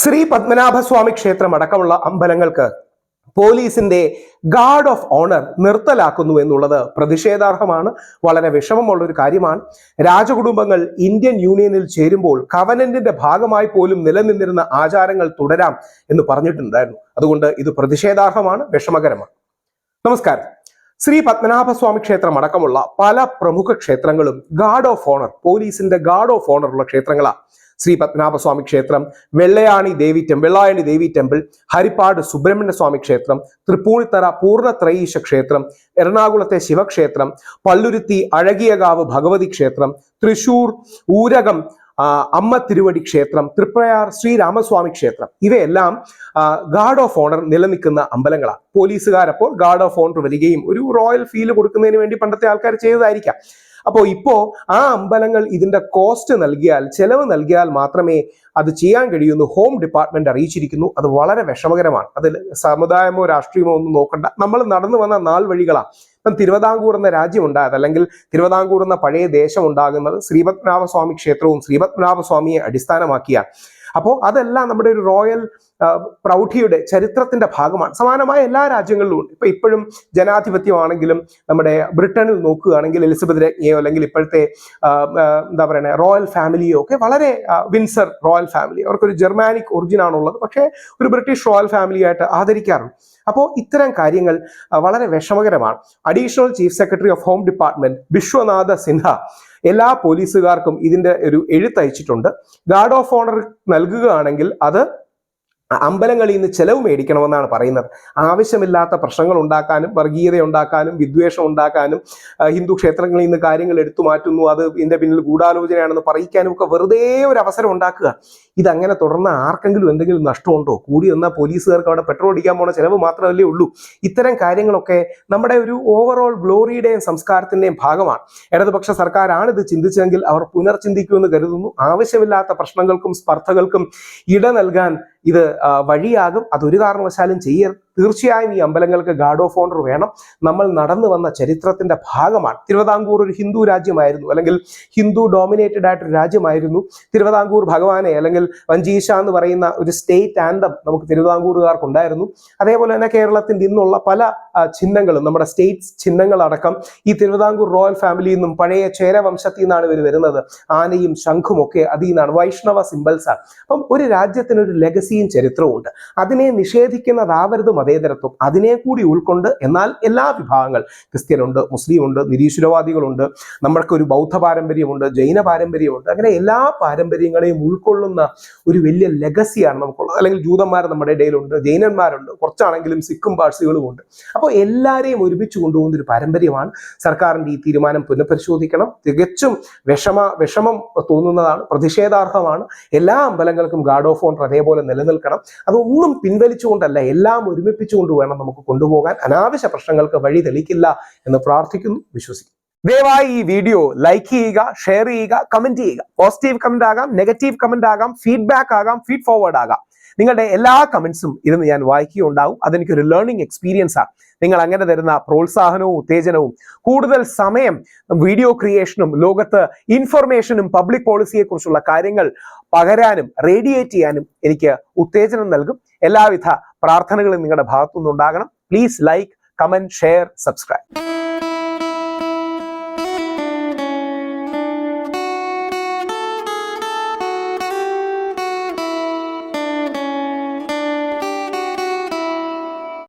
ശ്രീ പത്മനാഭസ്വാമി ക്ഷേത്രം അടക്കമുള്ള അമ്പലങ്ങൾക്ക് പോലീസിന്റെ ഗാർഡ് ഓഫ് ഓണർ നിർത്തലാക്കുന്നു എന്നുള്ളത് പ്രതിഷേധാർഹമാണ്. വളരെ വിഷമമുള്ള ഒരു കാര്യമാണ്. രാജകുടുംബങ്ങൾ ഇന്ത്യൻ യൂണിയനിൽ ചേരുമ്പോൾ കവനന്റിന്റെ ഭാഗമായി പോലും നിലനിന്നിരുന്ന ആചാരങ്ങൾ തുടരാം എന്ന് പറഞ്ഞിട്ടുണ്ടായിരുന്നു. അതുകൊണ്ട് ഇത് പ്രതിഷേധാർഹമാണ് വിഷമകരമാണ്. നമസ്കാരം. ശ്രീ പത്മനാഭസ്വാമി ക്ഷേത്രം അടക്കമുള്ള പല പ്രമുഖ ക്ഷേത്രങ്ങളും ഗാർഡ് ഓഫ് ഓണർ പോലീസിന്റെ ഗാർഡ് ഓഫ് ഓണർ ഉള്ള ക്ഷേത്രങ്ങളാണ് ശ്രീ പത്മനാഭസ്വാമി ക്ഷേത്രം വെള്ളയാണി ദേവി ടെമ്പിൾ വെള്ളായണി ദേവി ടെമ്പിൾ ഹരിപ്പാട് സുബ്രഹ്മണ്യ സ്വാമി ക്ഷേത്രം തൃപ്പൂണിത്തറ പൂർണത്രയീശ ക്ഷേത്രം എറണാകുളത്തെ ശിവക്ഷേത്രം പള്ളുരുത്തി അഴകിയകാവ് ഭഗവതി ക്ഷേത്രം തൃശൂർ ഊരകം അമ്മ തിരുവടി ക്ഷേത്രം തൃപ്രയാർ ശ്രീരാമസ്വാമി ക്ഷേത്രം. ഇവയെല്ലാം ഗാർഡ് ഓഫ് ഓണർ നിലനിൽക്കുന്ന അമ്പലങ്ങളാണ്. പോലീസുകാരപ്പോൾ ഗാർഡ് ഓഫ് ഓണർ വരികയും ഒരു റോയൽ ഫീൽ കൊടുക്കുന്നതിന് വേണ്ടി പണ്ടത്തെ ആൾക്കാർ ചെയ്തതായിരിക്കാം. അപ്പോൾ ഇപ്പോ ആ അമ്പലങ്ങൾ ഇതിന്റെ കോസ്റ്റ് നൽകിയാൽ ചെലവ് നൽകിയാൽ മാത്രമേ അത് ചെയ്യാൻ കഴിയുമെന്ന് ഹോം ഡിപ്പാർട്ട്മെന്റ് അറിയിച്ചിരിക്കുന്നു. അത് വളരെ വിഷമകരമാണ്. അതിൽ സമുദായമോ രാഷ്ട്രീയമോ ഒന്നും നോക്കണ്ട. നമ്മൾ നടന്നു വന്ന നാൾ വഴികളാണ് ഇപ്പം തിരുവിതാംകൂർ എന്ന രാജ്യം ഉണ്ടായത് അല്ലെങ്കിൽ തിരുവിതാംകൂർ എന്ന പഴയ ദേശം ഉണ്ടാകുന്നത് ശ്രീപത്മനാഭസ്വാമി ക്ഷേത്രവും ശ്രീപത്മനാഭസ്വാമിയെ അടിസ്ഥാനമാക്കിയാണ്. അപ്പോൾ അതെല്ലാം നമ്മുടെ ഒരു റോയൽ പ്രൗഢിയുടെ ചരിത്രത്തിന്റെ ഭാഗമാണ്. സമാനമായ എല്ലാ രാജ്യങ്ങളിലും ഉണ്ട്. ഇപ്പൊ ഇപ്പോഴും ജനാധിപത്യമാണെങ്കിലും നമ്മുടെ ബ്രിട്ടനിൽ നോക്കുകയാണെങ്കിൽ എലിസബത്ത് രജ്ഞയോ അല്ലെങ്കിൽ ഇപ്പോഴത്തെ എന്താ പറയുക റോയൽ ഫാമിലിയോ ഒക്കെ വളരെ വിൻസർ റോയൽ ഫാമിലി. അവർക്കൊരു ജർമാനിക് ഒറിജിൻ ആണുള്ളത് പക്ഷേ ഒരു ബ്രിട്ടീഷ് റോയൽ ഫാമിലി ആയിട്ട് ആദരിക്കാറുണ്ട്. അപ്പോൾ ഇത്തരം കാര്യങ്ങൾ വളരെ വിഷമകരമാണ്. Additional chief secretary of home department Vishwanatha Sinha എല്ലാ പോലീസുകാർക്കും ഇതിന്റെ ഒരു എഴുത്തയച്ചിട്ടുണ്ട്. ഗാർഡ് ഓഫ് ഓണർ നൽകുകയാണെങ്കിൽ അത് അമ്പലങ്ങളിൽ നിന്ന് ചെലവ് മേടിക്കണമെന്നാണ് പറയുന്നത്. ആവശ്യമില്ലാത്ത പ്രശ്നങ്ങൾ ഉണ്ടാക്കാനും വർഗീയത ഉണ്ടാക്കാനും വിദ്വേഷം ഉണ്ടാക്കാനും ഹിന്ദു ക്ഷേത്രങ്ങളിൽ നിന്ന് കാര്യങ്ങൾ എടുത്തു മാറ്റുന്നു അത് ഇതിന്റെ പിന്നിൽ ഗൂഢാലോചനയാണെന്ന് പറയിക്കാനും ഒക്കെ വെറുതെ ഒരു അവസരം ഉണ്ടാക്കുക. ഇതങ്ങനെ തുടർന്ന് ആർക്കെങ്കിലും എന്തെങ്കിലും നഷ്ടമുണ്ടോ? കൂടി വന്നാൽ പോലീസുകാർക്ക് അവിടെ പെട്രോൾ അടിക്കാൻ പോണ ചെലവ് മാത്രമല്ലേ ഉള്ളൂ. ഇത്തരം കാര്യങ്ങളൊക്കെ നമ്മുടെ ഒരു ഓവറോൾ ഗ്ലോറിയുടെയും സംസ്കാരത്തിന്റെയും ഭാഗമാണ്. ഇടതുപക്ഷ സർക്കാരാണ് ഇത് ചിന്തിച്ചതെങ്കിൽ അവർ പുനർചിന്തിക്കുമെന്ന് കരുതുന്നു. ആവശ്യമില്ലാത്ത പ്രശ്നങ്ങൾക്കും സ്പർദ്ധകൾക്കും ഇട നൽകാൻ ഇത് വഴിയാകും. അതൊരു കാരണവശാലും ചെയ്യരുത്. തീർച്ചയായും ഈ അമ്പലങ്ങൾക്ക് ഗാർഡ് ഓഫ് ഓണർ വേണം. നമ്മൾ നടന്നു വന്ന ചരിത്രത്തിന്റെ ഭാഗമാണ്. തിരുവിതാംകൂർ ഒരു ഹിന്ദു രാജ്യമായിരുന്നു. അല്ലെങ്കിൽ ഹിന്ദു ഡോമിനേറ്റഡ് ആയിട്ടൊരു രാജ്യമായിരുന്നു. തിരുവിതാംകൂർ ഭഗവാനെ അല്ലെങ്കിൽ വഞ്ചീശ എന്ന് പറയുന്ന ഒരു സ്റ്റേറ്റ് ആന്തം നമുക്ക് തിരുവിതാംകൂറുകാർക്ക് ഉണ്ടായിരുന്നു അതേപോലെ തന്നെ കേരളത്തിന്റെ ഇന്നുള്ള പല ചിഹ്നങ്ങളും നമ്മുടെ സ്റ്റേറ്റ് ചിഹ്നങ്ങളടക്കം ഈ തിരുവിതാംകൂർ റോയൽ ഫാമിലിയിൽ നിന്നും പഴയ ചേരവംശത്തിൽ നിന്നാണ് ഇവർ വരുന്നത്. ആനയും ശംഖും ഒക്കെ അതിൽ നിന്നാണ്. വൈഷ്ണവ സിമ്പിൾസാണ് അപ്പം ഒരു രാജ്യത്തിന് ഒരു ലെഗസിയും ചരിത്രവും ഉണ്ട്. അതിനെ നിഷേധിക്കുന്നതാവരുത് മതേതരത്വം അതിനെ കൂടി ഉൾക്കൊണ്ട് എന്നാൽ എല്ലാ വിഭാഗങ്ങൾ ക്രിസ്ത്യനുണ്ട് മുസ്ലിം ഉണ്ട് നിരീശ്വരവാദികളുണ്ട് നമ്മൾക്ക് ഒരു ബൗദ്ധ പാരമ്പര്യമുണ്ട് ജൈന പാരമ്പര്യമുണ്ട് അങ്ങനെ എല്ലാ പാരമ്പര്യങ്ങളെയും ഉൾക്കൊള്ളുന്ന ഒരു വലിയ ലെഗസിയാണ് നമുക്കുള്ളത്. അല്ലെങ്കിൽ ജൂതന്മാർ നമ്മുടെ ഇടയിലുണ്ട് ജൈനന്മാരുണ്ട് കുറച്ചാണെങ്കിലും സിക്കും പാഴ്സികളും ഉണ്ട് അപ്പോൾ എല്ലാവരെയും ഒരുമിച്ച് കൊണ്ടുപോകുന്ന ഒരു പാരമ്പര്യമാണ് സർക്കാരിന്റെ ഈ തീരുമാനം പുനഃപരിശോധിക്കണം. തികച്ചും വിഷമ വിഷമം തോന്നുന്നതാണ് പ്രതിഷേധാർഹമാണ്. എല്ലാ അമ്പലങ്ങൾക്കും ഗാർഡ് ഓഫ് ഓണർ അതേപോലെ നിലനിൽക്കണം. അതൊന്നും പിൻവലിച്ചുകൊണ്ടല്ല എല്ലാം ഒരുമിപ്പിച്ചുകൊണ്ട് വേണം നമുക്ക് കൊണ്ടുപോകാൻ. അനാവശ്യ പ്രശ്നങ്ങൾക്ക് വഴി തെളിക്കില്ല എന്ന് പ്രാർത്ഥിക്കുന്നു വിശ്വസിക്കുന്നു. ദയവായി ഈ വീഡിയോ ലൈക്ക് ചെയ്യുക ഷെയർ ചെയ്യുക കമന്റ് ചെയ്യുക. പോസിറ്റീവ് കമന്റ് ആകാം നെഗറ്റീവ് കമന്റ് ആകാം ഫീഡ്ബാക്ക് ആകാം ഫീഡ് ഫോർവേഡ് ആകാം. നിങ്ങളുടെ എല്ലാ കമന്റ്സും ഇരുന്ന് ഞാൻ വായിക്കുകയുണ്ടാവും. അതെനിക്കൊരു ലേണിംഗ് എക്സ്പീരിയൻസ് ആണ്. നിങ്ങൾ അങ്ങനെ തരുന്ന പ്രോത്സാഹനവും ഉത്തേജനവും കൂടുതൽ സമയം വീഡിയോ ക്രിയേഷനും ലോകത്ത് ഇൻഫർമേഷനും പബ്ലിക് പോളിസിയെ കുറിച്ചുള്ള കാര്യങ്ങൾ പകരാനും റേഡിയേറ്റ് ചെയ്യാനും എനിക്ക് ഉത്തേജനം നൽകും. എല്ലാവിധ പ്രാർത്ഥനകളും നിങ്ങളുടെ ഭാഗത്തുനിന്നുണ്ടാകണം. Please like comment share subscribe